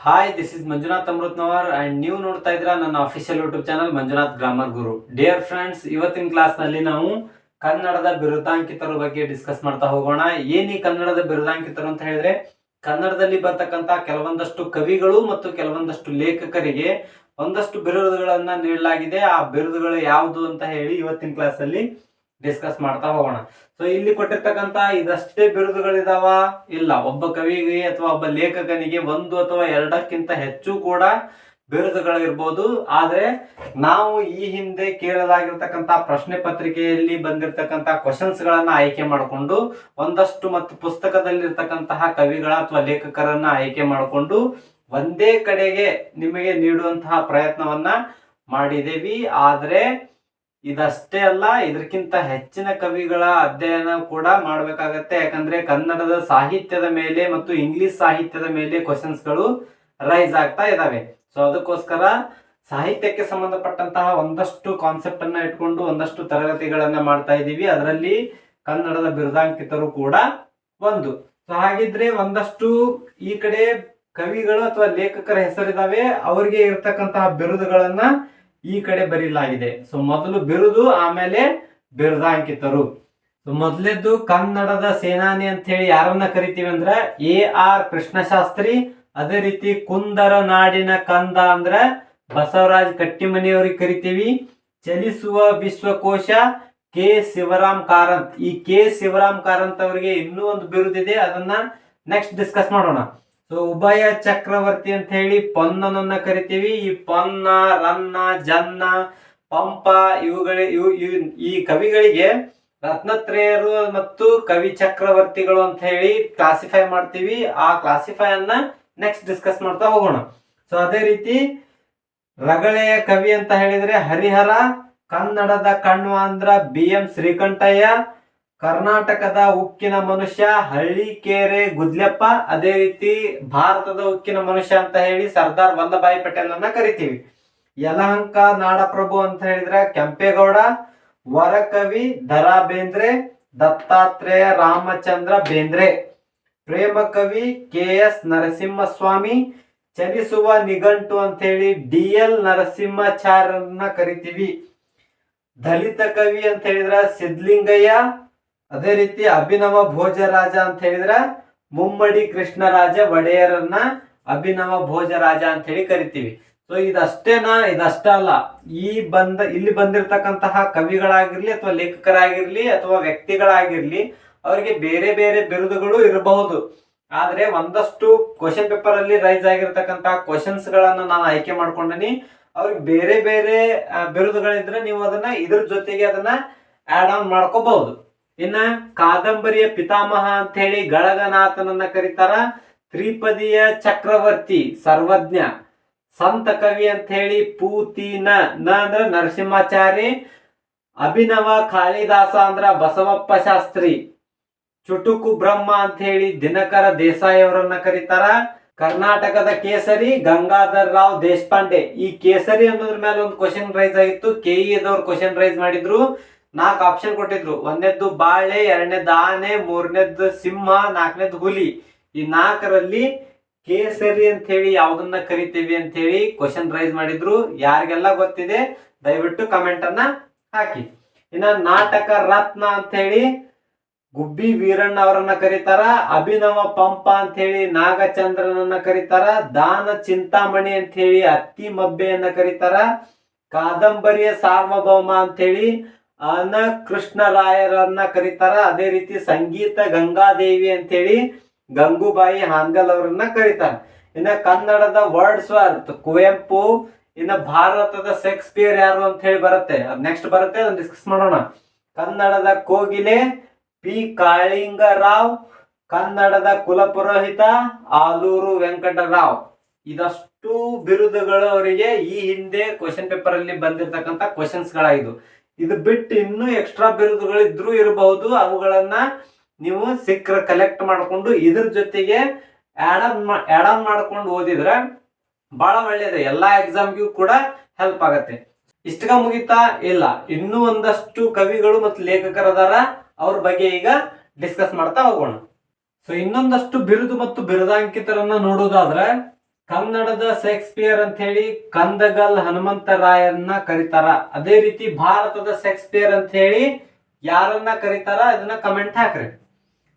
Hi this is Manjunath Amritnavar and ನೀವು ನೋಡ್ತಾ ಇದ್ರ ನನ್ನ official YouTube channel Manjunath grammar Guru dear friends ಇವತ್ತಿನ ಕ್ಲಾಸ್ನಲ್ಲಿ ನಾವು ಕನ್ನಡದ ಬಿರುದಾಂಕಿತರ ಬಗ್ಗೆ ಡಿಸ್ಕಸ್ ಮಾಡ್ತಾ ಹೋಗೋಣ. ಏನ್ ಈ ಕನ್ನಡದ ಬಿರುದಾಂಕಿತರು ಅಂತ ಹೇಳಿದ್ರೆ, ಕನ್ನಡದಲ್ಲಿ ಬರ್ತಕ್ಕಂತ ಕೆಲವೊಂದಷ್ಟು ಕವಿಗಳು ಮತ್ತು ಕೆಲವೊಂದಷ್ಟು ಲೇಖಕರಿಗೆ ಒಂದಷ್ಟು ಬಿರುದುಗಳನ್ನ ನೀಡಲಾಗಿದೆ. ಆ ಬಿರುದುಗಳು ಯಾವುದು ಅಂತ ಹೇಳಿ ಇವತ್ತಿನ ಕ್ಲಾಸ್ ಅಲ್ಲಿ ಡಿಸ್ಕಸ್ ಮಾಡ್ತಾ ಹೋಗೋಣ. ಸೊ ಇಲ್ಲಿ ಕೊಟ್ಟಿರ್ತಕ್ಕಂತ ಇದಷ್ಟೇ ಬಿರುದುಗಳಿದಾವ ಇಲ್ಲ. ಒಬ್ಬ ಕವಿಗೆ ಅಥವಾ ಒಬ್ಬ ಲೇಖಕನಿಗೆ ಒಂದು ಅಥವಾ ಎರಡಕ್ಕಿಂತ ಹೆಚ್ಚು ಕೂಡ ಬಿರುದುಗಳಿರ್ಬೋದು ಆದ್ರೆ ನಾವು ಈ ಹಿಂದೆ ಕೇಳಲಾಗಿರ್ತಕ್ಕಂಥ ಪ್ರಶ್ನೆ ಪತ್ರಿಕೆಯಲ್ಲಿ ಬಂದಿರತಕ್ಕಂತ ಕ್ವಶನ್ಸ್ ಗಳನ್ನ ಆಯ್ಕೆ ಮಾಡಿಕೊಂಡು, ಒಂದಷ್ಟು ಮತ್ತು ಪುಸ್ತಕದಲ್ಲಿರ್ತಕ್ಕಂತಹ ಕವಿಗಳ ಅಥವಾ ಲೇಖಕರನ್ನ ಆಯ್ಕೆ ಮಾಡಿಕೊಂಡು, ಒಂದೇ ಕಡೆಗೆ ನಿಮಗೆ ನೀಡುವಂತಹ ಪ್ರಯತ್ನವನ್ನ ಮಾಡಿದೇವಿ. ಆದ್ರೆ ಇದಷ್ಟೇ ಅಲ್ಲ, ಇದಕ್ಕಿಂತ ಹೆಚ್ಚಿನ ಕವಿಗಳ ಅಧ್ಯಯನ ಕೂಡ ಮಾಡಬೇಕಾಗತ್ತೆ. ಯಾಕಂದ್ರೆ ಕನ್ನಡದ ಸಾಹಿತ್ಯದ ಮೇಲೆ ಮತ್ತು ಇಂಗ್ಲಿಷ್ ಸಾಹಿತ್ಯದ ಮೇಲೆ ಕ್ವಶನ್ಸ್ಗಳು ರೈಸ್ ಆಗ್ತಾ ಇದಾವೆ. ಸೊ ಅದಕ್ಕೋಸ್ಕರ ಸಾಹಿತ್ಯಕ್ಕೆ ಸಂಬಂಧಪಟ್ಟಂತಹ ಒಂದಷ್ಟು ಕಾನ್ಸೆಪ್ಟ್ ಅನ್ನ ಇಟ್ಕೊಂಡು ಒಂದಷ್ಟು ತರಗತಿಗಳನ್ನ ಮಾಡ್ತಾ ಇದ್ದೀವಿ. ಅದರಲ್ಲಿ ಕನ್ನಡದ ಬಿರುದಾಂಕಿತರು ಕೂಡ ಒಂದು. ಸೊ ಹಾಗಿದ್ರೆ ಒಂದಷ್ಟು ಈ ಕಡೆ ಕವಿಗಳು ಅಥವಾ ಲೇಖಕರ ಹೆಸರಿದಾವೆ. ಅವರಿಗೆ ಇರ್ತಕ್ಕಂತಹ ಬಿರುದುಗಳನ್ನ ಈ ಕಡೆ ಬರೀಲಾಗಿದೆ. ಸೊ ಮೊದಲು ಬಿರುದು, ಆಮೇಲೆ ಬಿರುದಾಂಕಿತರು. ಸೊ ಮೊದಲೇದ್ದು ಕನ್ನಡದ ಸೇನಾನಿ ಅಂತ ಹೇಳಿ ಯಾರನ್ನ ಕರಿತೀವಿ ಅಂದ್ರೆ, ಎ ಆರ್ ಕೃಷ್ಣಶಾಸ್ತ್ರಿ, ಅದೇ ರೀತಿ ಕುಂದರ ನಾಡಿನ ಕಂದ ಅಂದ್ರ, ಬಸವರಾಜ್ ಕಟ್ಟಿಮನಿಯವ್ರಿಗೆ ಕರಿತೀವಿ. ಚಲಿಸುವ ವಿಶ್ವಕೋಶ, ಕೆ ಶಿವರಾಮ್ ಕಾರಂತ್. ಈ ಕೆ ಶಿವರಾಮ್ ಕಾರಂತ್ ಅವರಿಗೆ ಇನ್ನೂ ಒಂದು ಬಿರುದಿದೆ, ಅದನ್ನ ನೆಕ್ಸ್ಟ್ ಡಿಸ್ಕಸ್ ಮಾಡೋಣ. ಸೊ ಉಭಯ ಚಕ್ರವರ್ತಿ ಅಂತ ಹೇಳಿ ಪೊನ್ನನನ್ನ ಕರಿತೀವಿ. ಈ ಪೊನ್ನ, ರನ್ನ, ಜನ್ನ, ಪಂಪ ಇವುಗಳ, ಇವು, ಇವ್- ಈ ಕವಿಗಳಿಗೆ ರತ್ನತ್ರೇಯರು ಮತ್ತು ಕವಿ ಚಕ್ರವರ್ತಿಗಳು ಅಂತ ಹೇಳಿ ಕ್ಲಾಸಿಫೈ ಮಾಡ್ತೀವಿ. ಆ ಕ್ಲಾಸಿಫೈ ಅನ್ನ ನೆಕ್ಸ್ಟ್ ಡಿಸ್ಕಸ್ ಮಾಡ್ತಾ ಹೋಗೋಣ. ಸೊ ಅದೇ ರೀತಿ ರಗಳೆಯ ಕವಿ ಅಂತ ಹೇಳಿದ್ರೆ ಹರಿಹರ, ಕನ್ನಡದ ಕಣ್ವ ಅಂದ್ರ ಬಿ ಎಂ ಶ್ರೀಕಂಠಯ್ಯ ಕರ್ನಾಟಕದ ಉಕ್ಕಿನ ಮನುಷ್ಯ ಹಳ್ಳಿಕೇರೆ ಗುದ್ಲೆಪ್ಪ, ಅದೇ ರೀತಿ ಭಾರತದ ಉಕ್ಕಿನ ಮನುಷ್ಯ ಅಂತ ಹೇಳಿ ಸರ್ದಾರ್ ವಲ್ಲಭಾಯಿ ಪಟೇಲ್ ಅನ್ನ ಕರಿತೀವಿ. ಯಲಹಂಕ ನಾಡಪ್ರಭು ಅಂತ ಹೇಳಿದ್ರೆ ಕೆಂಪೇಗೌಡ, ವರಕವಿ ದರಾ ಬೇಂದ್ರೆ ದತ್ತಾತ್ರೇಯ ರಾಮಚಂದ್ರ ಬೇಂದ್ರೆ. ಪ್ರೇಮ ಕವಿ ಕೆ ಎಸ್ ನರಸಿಂಹಸ್ವಾಮಿ, ಚಲಿಸುವ ನಿಘಂಟು ಅಂತ ಹೇಳಿ ಡಿ ಎಲ್ ನರಸಿಂಹಾಚಾರ್ಯರನ್ನ ಕರಿತೀವಿ. ದಲಿತ ಕವಿ ಅಂತ ಹೇಳಿದ್ರ ಸಿದ್ಲಿಂಗಯ್ಯ ಅದೇ ರೀತಿ ಅಭಿನವ ಭೋಜರಾಜ ಅಂತ ಹೇಳಿದ್ರ ಮುಮ್ಮಡಿ ಕೃಷ್ಣರಾಜ ಒಡೆಯರನ್ನ ಅಭಿನವ ಭೋಜರಾಜ ಅಂತ ಹೇಳಿ ಕರಿತೀವಿ. ಸೊ ಇದಷ್ಟೇನಾ? ಇದಷ್ಟ ಅಲ್ಲ. ಈ ಬಂದ, ಇಲ್ಲಿ ಬಂದಿರತಕ್ಕಂತಹ ಕವಿಗಳಾಗಿರ್ಲಿ ಅಥವಾ ಲೇಖಕರಾಗಿರ್ಲಿ ಅಥವಾ ವ್ಯಕ್ತಿಗಳಾಗಿರ್ಲಿ ಅವರಿಗೆ ಬೇರೆ ಬೇರೆ ಬಿರುದುಗಳು ಇರಬಹುದು. ಆದ್ರೆ ಒಂದಷ್ಟು ಕ್ವಶನ್ ಪೇಪರ್ ಅಲ್ಲಿ ರೈಸ್ ಆಗಿರ್ತಕ್ಕಂತಹ ಕ್ವಶನ್ಸ್ ಗಳನ್ನ ನಾನು ಆಯ್ಕೆ ಮಾಡ್ಕೊಂಡನಿ. ಅವ್ರಿಗೆ ಬೇರೆ ಬೇರೆ ಬಿರುದುಗಳಿದ್ರೆ ನೀವು ಅದನ್ನ ಇದ್ರ ಜೊತೆಗೆ ಅದನ್ನ ಆಡ್ ಆನ್ ಮಾಡ್ಕೋಬಹುದು. ಇನ್ನ ಕಾದಂಬರಿಯ ಪಿತಾಮಹ ಅಂತ ಹೇಳಿ ಗಳಗನಾಥನನ್ನ ಕರೀತಾರ. ತ್ರಿಪದಿಯ ಚಕ್ರವರ್ತಿ ಸರ್ವಜ್ಞ. ಸಂತ ಕವಿ ಅಂತ ಹೇಳಿ ಪೂತಿನ ನ ಅಂದ್ರ ನರಸಿಂಹಾಚಾರಿ. ಅಭಿನವ ಕಾಳಿದಾಸ ಅಂದ್ರ ಬಸವಪ್ಪ ಶಾಸ್ತ್ರಿ. ಚುಟುಕು ಬ್ರಹ್ಮ ಅಂತ ಹೇಳಿ ದಿನಕರ ದೇಸಾಯಿ ಅವರನ್ನ ಕರೀತಾರ. ಕರ್ನಾಟಕದ ಕೇಸರಿ ಗಂಗಾಧರ್ ರಾವ್ ದೇಶಪಾಂಡೆ. ಈ ಕೇಸರಿ ಅನ್ನೋದ್ರ ಮೇಲೆ ಒಂದು ಕ್ವಶನ್ ರೈಸ್ ಆಗಿತ್ತು. ಕೆ ಇದವ್ರು ಕ್ವಶನ್ ರೈಸ್ ಮಾಡಿದ್ರು. ನಾಲ್ಕು ಆಪ್ಷನ್ ಕೊಟ್ಟಿದ್ರು. ಒಂದನೇದ್ದು ಬಾಳೆ, ಎರಡನೇದ್ದು ಆನೆ, ಮೂರನೇದ್ದು ಸಿಂಹ, ನಾಲ್ಕನೇದ್ದು ಹುಲಿ. ಈ ನಾಲ್ಕರಲ್ಲಿ ಕೇಸರಿ ಅಂತ ಹೇಳಿ ಯಾವ್ದನ್ನ ಕರಿತೀವಿ ಅಂತ ಹೇಳಿ ಕ್ವಶನ್ ರೈಸ್ ಮಾಡಿದ್ರು. ಯಾರಿಗೆಲ್ಲ ಗೊತ್ತಿದೆ, ದಯವಿಟ್ಟು ಕಮೆಂಟ್ ಅನ್ನ ಹಾಕಿ. ಇನ್ನ ನಾಟಕ ರತ್ನ ಅಂತ ಹೇಳಿ ಗುಬ್ಬಿ ವೀರಣ್ಣ ಅವರನ್ನ ಕರೀತಾರ, ಅಭಿನವ ಪಂಪ ಅಂತ ಹೇಳಿ ನಾಗಚಂದ್ರನನ್ನ ಕರೀತಾರ, ದಾನ ಚಿಂತಾಮಣಿ ಅಂತ ಹೇಳಿ ಅತ್ತಿ ಮಬ್ಬೆಯನ್ನ ಕರೀತಾರ, ಕಾದಂಬರಿಯ ಸಾರ್ವಭೌಮ ಅಂತ ಹೇಳಿ ಅನ ಕೃಷ್ಣರಾಯರನ್ನ ಕರೀತಾರ. ಅದೇ ರೀತಿ ಸಂಗೀತ ಗಂಗಾದೇವಿ ಅಂತೇಳಿ ಗಂಗೂಬಾಯಿ ಹಾನ್ಗಲ್ ಅವರನ್ನ ಕರೀತಾರ. ಇನ್ನ ಕನ್ನಡದ ವರ್ಡ್ಸ್ ವರ್ತ್ ಕುವೆಂಪು, ಇನ್ನ ಭಾರತದ ಶೇಕ್ಸ್ಪಿಯರ್ ಯಾರು ಅಂತ ಹೇಳಿ ಬರುತ್ತೆ ನೆಕ್ಸ್ಟ್ ಬರುತ್ತೆ, ಅದನ್ನ ಡಿಸ್ಕಸ್ ಮಾಡೋಣ. ಕನ್ನಡದ ಕೋಗಿಲೆ, ಪಿ ಕಾಳಿಂಗರಾವ್, ಕನ್ನಡದ ಕುಲಪುರೋಹಿತ, ಆಲೂರು ವೆಂಕಟರಾವ್. ಇದಷ್ಟು ಬಿರುದುಗಳು ಅವರಿಗೆ ಈ ಹಿಂದೆ ಕ್ವಶನ್ ಪೇಪರ್ ಅಲ್ಲಿ ಬಂದಿರತಕ್ಕಂತ ಕ್ವಶನ್ಸ್ ಗಳಾಗಿದ್ದು. ಇದು ಬಿಟ್ಟು ಇನ್ನೂ ಎಕ್ಸ್ಟ್ರಾ ಬಿರುದುಗಳು ಇದ್ರೂ ಇರಬಹುದು ಅವುಗಳನ್ನ ನೀವು ಸಿಕ್ಕ್ರ ಕಲೆಕ್ಟ್ ಮಾಡಿಕೊಂಡು ಇದ್ರ ಜೊತೆಗೆ ಆಡ್ ಆನ್ ಮಾಡ್ಕೊಂಡು ಓದಿದ್ರೆ ಬಹಳ ಒಳ್ಳೇದು. ಎಲ್ಲಾ ಎಕ್ಸಾಮ್ಗೂ ಕೂಡ ಹೆಲ್ಪ್ ಆಗತ್ತೆ. ಇಷ್ಟಕ ಮುಗಿತಾ ಇಲ್ಲ. ಇನ್ನೂ ಒಂದಷ್ಟು ಕವಿಗಳು ಮತ್ತು ಲೇಖಕರದಾರ ಅವ್ರ ಬಗ್ಗೆ ಈಗ ಡಿಸ್ಕಸ್ ಮಾಡ್ತಾ ಹೋಗೋಣ. ಸೊ ಇನ್ನೊಂದಷ್ಟು ಬಿರುದು ಮತ್ತು ಬಿರುದಾಂಕಿತರನ್ನ ನೋಡೋದಾದ್ರೆ ಕನ್ನಡದ ಶೇಕ್ಸ್ಪಿಯರ್ ಅಂತ ಹೇಳಿ ಕಂದಗಲ್ ಹನುಮಂತರಾಯನ್ನ ಕರೀತಾರ. ಅದೇ ರೀತಿ ಭಾರತದ ಶೇಕ್ಸ್ಪಿಯರ್ ಅಂತ ಹೇಳಿ ಯಾರನ್ನ ಕರೀತಾರ? ಇದನ್ನ ಕಮೆಂಟ್ ಹಾಕ್ರಿ.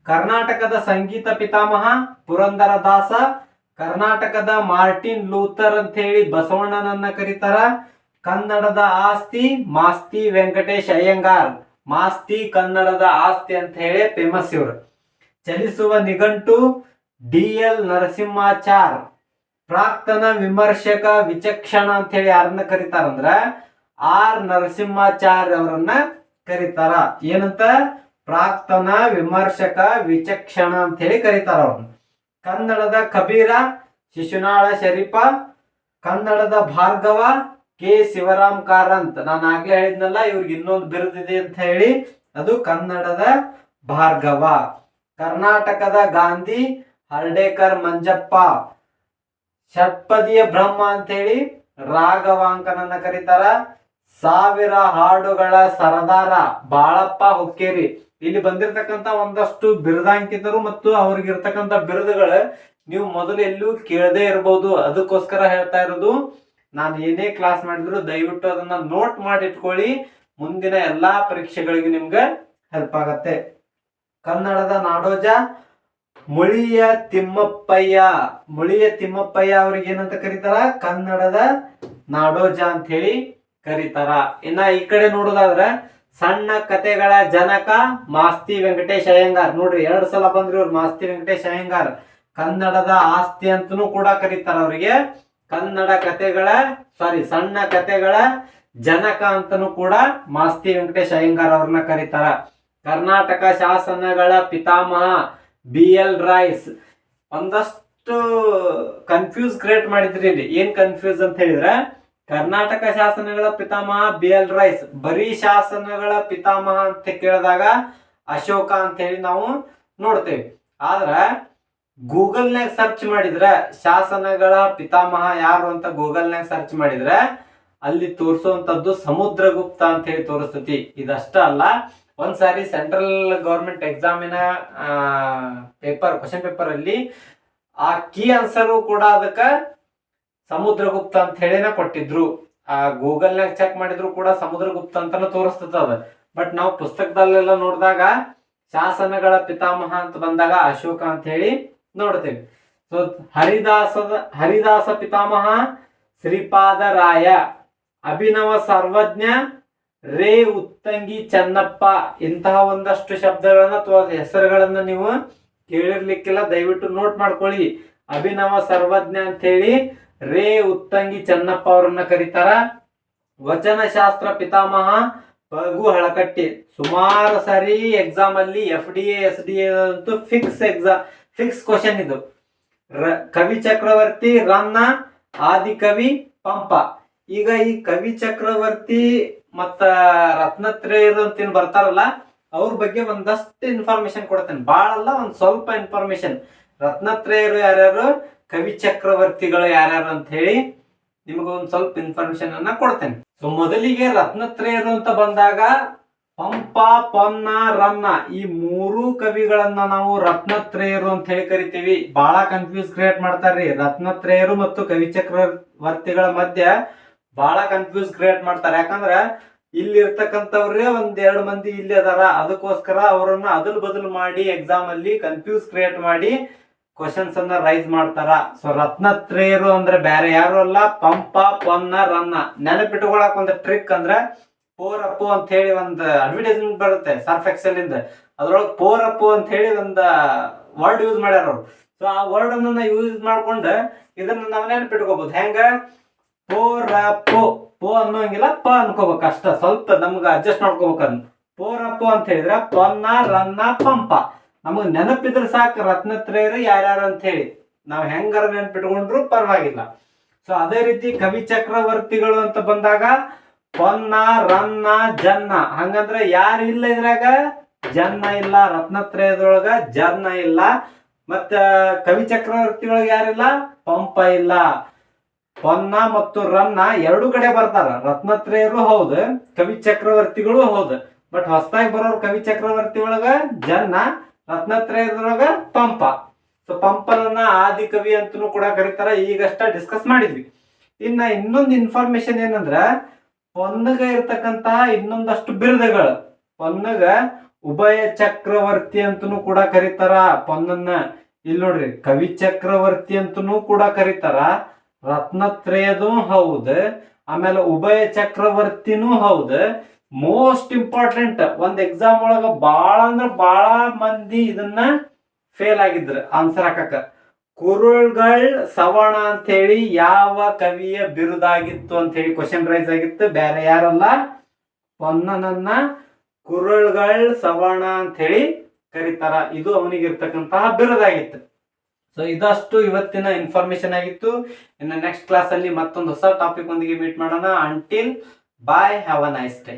ಕರ್ನಾಟಕದ ಸಂಗೀತ ಪಿತಾಮಹ ಪುರಂದರ ದಾಸ ಕರ್ನಾಟಕದ ಮಾರ್ಟಿನ್ ಲೂಥರ್ ಅಂತ ಹೇಳಿ ಬಸವಣ್ಣನನ್ನ ಕರೀತಾರ. ಕನ್ನಡದ ಆಸ್ತಿ ಮಾಸ್ತಿ ವೆಂಕಟೇಶ್ ಅಯ್ಯಂಗಾರ್. ಮಾಸ್ತಿ ಕನ್ನಡದ ಆಸ್ತಿ ಅಂತ ಹೇಳಿ ಫೇಮಸ್ ಇವ್ರು. ಚಲಿಸುವ ನಿಘಂಟು ಡಿ ಎಲ್ ನರಸಿಂಹಾಚಾರ್. ಪ್ರಾಕ್ತನ ವಿಮರ್ಶಕ ವಿಚಕ್ಷಣ ಅಂತ ಹೇಳಿ ಯಾರನ್ನ ಕರೀತಾರಂದ್ರ ಆರ್ ನರಸಿಂಹಾಚಾರ್ಯ ಅವರನ್ನ ಕರೀತಾರ. ಏನಂತ? ಪ್ರಾಕ್ತನ ವಿಮರ್ಶಕ ವಿಚಕ್ಷಣ ಅಂತ ಹೇಳಿ ಕರೀತಾರ ಅವ್ರನ್ನ. ಕನ್ನಡದ ಕಬೀರ, ಶಿಶುನಾಳ ಶರೀಫ ಕನ್ನಡದ ಭಾರ್ಗವ, ಕೆ ಶಿವರಾಮ್ ಕಾರಂತ್. ನಾನು ಆಗ್ಲೇ ಹೇಳಿದ್ನಲ್ಲ, ಇವ್ರಿಗೆ ಇನ್ನೊಂದು ಬಿರುದಿದೆ ಅಂತ ಹೇಳಿ, ಅದು ಕನ್ನಡದ ಭಾರ್ಗವ. ಕರ್ನಾಟಕದ ಗಾಂಧಿ, ಹರ್ಡೇಕರ್ ಮಂಜಪ್ಪ. ಷಟ್ಪದಿಯ ಬ್ರಹ್ಮ ಅಂತ ಹೇಳಿ ರಾಘವಾಂಕನನ್ನ ಕರೀತಾರ. ಸಾವಿರ ಹಾಡುಗಳ ಸರದಾರ ಬಾಳಪ್ಪ ಹುಕ್ಕೇರಿ. ಇಲ್ಲಿ ಬಂದಿರತಕ್ಕಂತ ಒಂದಷ್ಟು ಬಿರುದಾಂಕಿತರು ಮತ್ತು ಅವ್ರಿಗಿರ್ತಕ್ಕಂಥ ಬಿರುದುಗಳು ನೀವು ಮೊದಲು ಎಲ್ಲೂ ಕೇಳದೇ ಇರಬಹುದು ಅದಕ್ಕೋಸ್ಕರ ಹೇಳ್ತಾ ಇರೋದು, ನಾನು ಏನೇ ಕ್ಲಾಸ್ ಮಾಡಿದ್ರು ದಯವಿಟ್ಟು ಅದನ್ನ ನೋಟ್ ಮಾಡಿ ಇಟ್ಕೊಳ್ಳಿ ಮುಂದಿನ ಎಲ್ಲಾ ಪರೀಕ್ಷೆಗಳಿಗೂ ನಿಮ್ಗೆ ಹೆಲ್ಪ್ ಆಗತ್ತೆ. ಕನ್ನಡದ ನಾಡೋಜ ಮುಳಿಯ ತಿಮ್ಮಪ್ಪಯ್ಯ ಮುಳಿಯ ತಿಮ್ಮಪ್ಪಯ್ಯ ಅವ್ರಿಗೆ ಏನಂತ ಕರೀತಾರ? ಕನ್ನಡದ ನಾಡೋಜ ಅಂತ ಹೇಳಿ ಕರೀತಾರ. ಇನ್ನ ಈ ಕಡೆ ನೋಡೋದಾದ್ರೆ ಸಣ್ಣ ಕತೆಗಳ ಜನಕ ಮಾಸ್ತಿ ವೆಂಕಟೇಶ್ ಅಯ್ಯಂಗಾರ್. ನೋಡ್ರಿ, ಎರಡ್ ಸಲ ಬಂದ್ರಿ ಅವ್ರು ಮಾಸ್ತಿ ವೆಂಕಟೇಶ್ ಅಯ್ಯಂಗಾರ್. ಕನ್ನಡದ ಆಸ್ತಿ ಅಂತನೂ ಕೂಡ ಕರೀತಾರ ಅವರಿಗೆ. ಕನ್ನಡ ಕತೆಗಳ ಸಾರಿ ಸಣ್ಣ ಕತೆಗಳ ಜನಕ ಅಂತನೂ ಕೂಡ ಮಾಸ್ತಿ ವೆಂಕಟೇಶ್ ಅಯ್ಯಂಗಾರ್ ಅವ್ರನ್ನ ಕರೀತಾರ. ಕರ್ನಾಟಕ ಶಾಸನಗಳ ಪಿತಾಮಹ ಬಿ ಎಲ್ ರೈಸ್ ಒಂದಷ್ಟು ಕನ್ಫ್ಯೂಸ್ ಕ್ರಿಯೇಟ್ ಮಾಡಿದ್ರಿ ಇಲ್ಲಿ. ಏನ್ ಕನ್ಫ್ಯೂಸ್ ಅಂತ ಹೇಳಿದ್ರೆ, ಕರ್ನಾಟಕ ಶಾಸನಗಳ ಪಿತಾಮಹ ಬಿ ಎಲ್ ರೈಸ್ ಬರೀ ಶಾಸನಗಳ ಪಿತಾಮಹ ಅಂತ ಕೇಳಿದಾಗ ಅಶೋಕ ಅಂತ ಹೇಳಿ ನಾವು ನೋಡ್ತೇವೆ. ಆದ್ರ ಗೂಗಲ್ನಾಗ ಸರ್ಚ್ ಮಾಡಿದ್ರ ಶಾಸನಗಳ ಪಿತಾಮಹ ಯಾರು ಅಂತ ಗೂಗಲ್ನಾಗ ಸರ್ಚ್ ಮಾಡಿದ್ರೆ, ಅಲ್ಲಿ ತೋರಿಸುವಂತದ್ದು ಸಮುದ್ರಗುಪ್ತ ಅಂತ ಹೇಳಿ ತೋರಿಸ್ತತಿ. ಇದಷ್ಟ ಅಲ್ಲ ಒಂದ್ಸಾರಿ ಸೆಂಟ್ರಲ್ ಗೌರ್ಮೆಂಟ್ ಎಕ್ಸಾಮಿನ ಪೇಪರ್ ಕ್ವಶನ್ ಪೇಪರ್ ಅಲ್ಲಿ ಆ ಕೀ ಆನ್ಸರ್ ಕೂಡ ಅದಕ್ಕ ಸಮುದ್ರಗುಪ್ತ ಅಂತ ಹೇಳಿನ ಕೊಟ್ಟಿದ್ರು. ಆ ಗೂಗಲ್ನಾಗ ಚೆಕ್ ಮಾಡಿದ್ರು ಕೂಡ ಸಮುದ್ರಗುಪ್ತ ಅಂತಾನೆ ತೋರಿಸ್ತದ ಅದ. ಬಟ್ ನಾವು ಪುಸ್ತಕದಲ್ಲೆಲ್ಲ ನೋಡಿದಾಗ ಶಾಸನಗಳ ಪಿತಾಮಹ ಅಂತ ಬಂದಾಗ ಅಶೋಕ ಅಂತ ಹೇಳಿ ನೋಡ್ತೇವೆ. ಸೊ ಹರಿದಾಸದ, ಹರಿದಾಸ ಪಿತಾಮಹ ಶ್ರೀಪಾದ ರಾಯ ಅಭಿನವ ಸರ್ವಜ್ಞ ರೇ ಉತ್ತಂಗಿ ಚನ್ನಪ್ಪ ಇಂತಹ ಒಂದಷ್ಟು ಶಬ್ದಗಳನ್ನ ಅಥವಾ ಹೆಸರುಗಳನ್ನ ನೀವು ಕೇಳಿರ್ಲಿಕ್ಕಿಲ್ಲ, ದಯವಿಟ್ಟು ನೋಟ್ ಮಾಡ್ಕೊಳ್ಳಿ. ಅಭಿನವ ಸರ್ವಜ್ಞ ಅಂತ ಹೇಳಿ ರೇ ಉತ್ತಂಗಿ ಚನ್ನಪ್ಪ ಅವರನ್ನ ಕರೀತಾರ. ವಚನಶಾಸ್ತ್ರ ಪಿತಾಮಹ ಪಗು ಹಳಕಟ್ಟಿ. ಸುಮಾರು ಸರಿ ಎಕ್ಸಾಮ್ ಅಲ್ಲಿ ಎಫ್ ಡಿ ಎಸ್ ಡಿ ಅಂತೂ ಫಿಕ್ಸ್ ಎಕ್ಸಾಮ್ ಫಿಕ್ಸ್ ಕ್ವಶನ್ ಇದು. ಕವಿ ಚಕ್ರವರ್ತಿ, ರನ್ನ, ಆದಿಕವಿ, ಪಂಪ. ಈಗ ಈ ಕವಿ ಚಕ್ರವರ್ತಿ ಮತ್ತ ರತ್ನತ್ರೇಯರು ಅಂತ ಏನ್ ಬರ್ತಾರಲ್ಲ, ಅವ್ರ ಬಗ್ಗೆ ಒಂದಷ್ಟು ಇನ್ಫಾರ್ಮೇಶನ್ ಕೊಡ್ತೇನೆ. ಅಲ್ಲ ಒಂದ್ ಸ್ವಲ್ಪ ಇನ್ಫಾರ್ಮೇಶನ್ ರತ್ನತ್ರೇಯರು ಯಾರ್ಯಾರು, ಕವಿ ಚಕ್ರವರ್ತಿಗಳು ಯಾರ್ಯಾರು ಅಂತ ಹೇಳಿ ನಿಮಗೆ ಒಂದ್ ಸ್ವಲ್ಪ ಇನ್ಫಾರ್ಮೇಶನ್ ಅನ್ನ ಕೊಡ್ತೇನೆ. ಸೊ ಮೊದಲಿಗೆ ರತ್ನತ್ರೇಯರು ಅಂತ ಬಂದಾಗ, ಪಂಪ, ಪೊನ್ನ, ರನ್ನ, ಈ ಮೂರು ಕವಿಗಳನ್ನ ನಾವು ರತ್ನತ್ರೇಯರು ಅಂತ ಹೇಳಿ ಕರಿತೀವಿ. ಬಹಳ ಕನ್ಫ್ಯೂಸ್ ಕ್ರಿಯೇಟ್ ಮಾಡ್ತಾರ್ರಿ. ರತ್ನತ್ರೇಯರು ಮತ್ತು ಕವಿ ಚಕ್ರವರ್ತಿಗಳ ಮಧ್ಯ ಬಹಳ ಕನ್ಫ್ಯೂಸ್ ಕ್ರಿಯೇಟ್ ಮಾಡ್ತಾರೆ. ಯಾಕಂದ್ರೆ ಇಲ್ಲಿ ಇರ್ತಕ್ಕಂಥವ್ರೇ ಒಂದ್ ಎರಡು ಮಂದಿ ಇಲ್ಲಿ ಅದಾರ. ಅದಕ್ಕೋಸ್ಕರ ಅವರನ್ನ ಅದಲ್ ಬದಲು ಮಾಡಿ ಎಕ್ಸಾಮ್ ಅಲ್ಲಿ ಕನ್ಫ್ಯೂಸ್ ಕ್ರಿಯೇಟ್ ಮಾಡಿ ಕ್ವಶನ್ಸ್ ಅನ್ನ ರೈಸ್ ಮಾಡ್ತಾರ. ಸೊ ರತ್ನತ್ರೇಯರು ಅಂದ್ರೆ ಬೇರೆ ಯಾರು ಅಲ್ಲ. ಪಂಪ ಪೊನ್ನ ರನ್ನ ನೆನಪಿಟ್ಕೊಳಕ್ ಒಂದು ಟ್ರಿಕ್ ಅಂದ್ರೆ ಪೋರ್ ಅಪ್ಪು ಅಂತ ಹೇಳಿ ಒಂದು ಅಡ್ವರ್ಟೈಸ್ಮೆಂಟ್ ಬರುತ್ತೆ ಸರ್ಫ್ ಎಕ್ಸೆಲ್ ಇಂದ. ಅದ್ರೊಳಗೆ ಪೋರ್ ಅಪ್ಪು ಅಂತ ಹೇಳಿ ಒಂದು ವರ್ಡ್ ಯೂಸ್ ಮಾಡ್ಯಾರ ಅವ್ರು. ಸೊ ಆ ವರ್ಡ್ ಅನ್ನ ಯೂಸ್ ಮಾಡ್ಕೊಂಡು ಇದನ್ನ ನಾವು ನೆನಪಿಟ್ಕೋಬಹುದು ಹೆಂಗ? ಪೋರ, ಪೋ ಪೋ ಅನ್ನೋಂಗಿಲ್ಲ, ಪ ಅನ್ಕೋಬೇಕು ಅಷ್ಟ. ಸ್ವಲ್ಪ ನಮ್ಗೆ ಅಡ್ಜಸ್ಟ್ ಮಾಡ್ಕೋಬೇಕಂತ ಪೋರ, ಪೋ ಅಂತ ಹೇಳಿದ್ರೆ ಪೊನ್ನ, ರನ್ನ, ಪಂಪ. ನಮಗ್ ನೆನಪಿದ್ರೆ ಸಾಕು, ರತ್ನತ್ರಯರು ಯಾರ್ಯಾರು ಅಂತ ಹೇಳಿ. ನಾವು ಹೆಂಗಾರ ನೆನಪಿಟ್ಕೊಂಡ್ರು ಪರವಾಗಿಲ್ಲ. ಸೊ ಅದೇ ರೀತಿ ಕವಿ ಚಕ್ರವರ್ತಿಗಳು ಅಂತ ಬಂದಾಗ, ಪೊನ್ನ, ರನ್ನ, ಜನ್ನ. ಹಂಗಂದ್ರೆ ಯಾರು ಇಲ್ಲ ಇದ್ರಾಗ? ಜನ್ನ ಇಲ್ಲ. ರತ್ನತ್ರಯದೊಳಗ ಜನ್ನ ಇಲ್ಲ. ಮತ್ತ ಕವಿ ಚಕ್ರವರ್ತಿಗಳಿಗೆ ಯಾರಿಲ್ಲ? ಪಂಪ ಇಲ್ಲ. ಪೊನ್ನ ಮತ್ತು ರನ್ನ ಎರಡು ಕಡೆ ಬರ್ತಾರ. ರತ್ನತ್ರೇಯರು ಹೌದು, ಕವಿ ಚಕ್ರವರ್ತಿಗಳು ಹೌದು. ಬಟ್ ಹೊಸದಾಗಿ ಬರೋರು ಕವಿ ಚಕ್ರವರ್ತಿ ಒಳಗ ಜನ್ನ ರತ್ನತ್ರಯದೊಳಗ ಪಂಪ. ಸೊ ಪಂಪನನ್ನ ಆದಿ ಕವಿ ಅಂತನೂ ಕೂಡ ಕರೀತಾರ. ಈಗಷ್ಟ ಡಿಸ್ಕಸ್ ಮಾಡಿದ್ವಿ. ಇನ್ನ ಇನ್ನೊಂದು ಇನ್ಫಾರ್ಮೇಶನ್ ಏನಂದ್ರ, ಪೊನ್ನಗ ಇರ್ತಕ್ಕಂತಹ ಇನ್ನೊಂದಷ್ಟು ಬಿರುದಗಳು. ಪೊನ್ನಗ ಉಭಯ ಚಕ್ರವರ್ತಿ ಅಂತನೂ ಕೂಡ ಕರೀತಾರ ಪೊನ್ನನ್ನ. ಇಲ್ಲಿ ನೋಡ್ರಿ, ಕವಿ ಚಕ್ರವರ್ತಿ ಅಂತನೂ ಕೂಡ ಕರೀತಾರ. ರತ್ನತ್ರಯದೂ ಹೌದು, ಆಮೇಲೆ ಉಭಯ ಚಕ್ರವರ್ತಿನೂ ಹೌದು. ಮೋಸ್ಟ್ ಇಂಪಾರ್ಟೆಂಟ್ ಒಂದ್ ಎಕ್ಸಾಮ್ ಒಳಗ ಬಹಳ ಅಂದ್ರೆ ಬಹಳ ಮಂದಿ ಇದನ್ನ ಫೇಲ್ ಆಗಿದ್ರ ಆನ್ಸರ್ ಹಾಕಕ ಕುರುಳ್ಗಳ್ ಸವಣ ಅಂತ ಹೇಳಿ ಯಾವ ಕವಿಯ ಬಿರುದಾಗಿತ್ತು ಅಂತ ಹೇಳಿ ಕ್ವಶನ್ ರೈಸ್ ಆಗಿತ್ತು, ಬೇರೆ ಯಾರಲ್ಲ. ಪೊನ್ನನನ್ನ ಕುರುಳ್ಗಳ್ ಸವಣ ಅಂತ ಹೇಳಿ ಕರೀತಾರ. ಇದು ಅವನಿಗೆ ಇರ್ತಕ್ಕಂತಹ ಬಿರುದಾಗಿತ್ತು. ಸೊ ಇದಷ್ಟು ಇವತ್ತಿನ ಇನ್ಫಾರ್ಮೇಶನ್ ಆಗಿತ್ತು. ಇನ್ನು ನೆಕ್ಸ್ಟ್ ಕ್ಲಾಸಲ್ಲಿ ಮತ್ತೊಂದು ಹೊಸ ಟಾಪಿಕ್ ಒಂದಿಗೆ ಮೀಟ್ ಮಾಡೋಣ. Until bye have a nice day